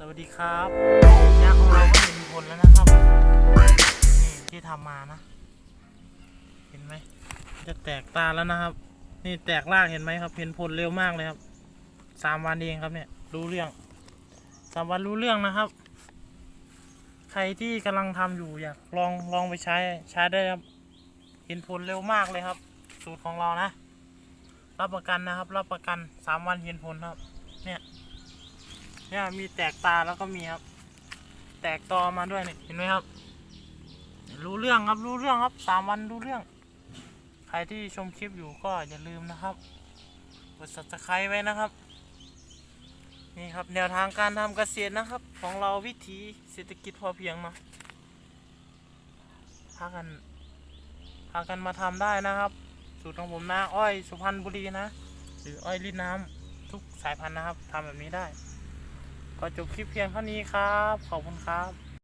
สวัสดีครับยาของเราก็เห็นผลแล้วนะครับ นี่ที่ทำมานะ เห็นไหม จะแตกตาแล้วนะครับ นี่แตกรากเห็นไหมครับ เห็นผลเร็วมากเลยครับสามวันเองครับเนี่ย รู้เรื่องสามวันรู้เรื่องนะครับ ใครที่กำลังทำอยู่อยากลองลองไปใช้ใช้ได้ครับ เห็นผลเร็วมากเลยครับ สูตรของเรานะ รับประกันนะครับ รับประกันสามวันเห็นผลครับ เนี่ย เนี่ยมีแตกตาแล้วก็มีครับ แตกตอมาด้วยเนี่ยเห็นไหมครับ รู้เรื่องครับรู้เรื่องครับสามวันรู้เรื่อง ใครที่ชมคลิปอยู่ก็อย่าลืมนะครับกด subscribe ไว้นะครับนี่ครับแนวทางการทำเกษตรนะครับ ของเราวิถีเศรษฐกิจพอเพียงเนาะพากันพากันมาทำได้นะครับ สูตรของผมนะอ้อยสุพรรณบุรีนะ หรืออ้อยลิ้นน้ำทุกสายพันธุ์นะครับทำแบบนี้ได้ ก็จบคลิปเพียงเท่านี้ครับ ขอบคุณครับ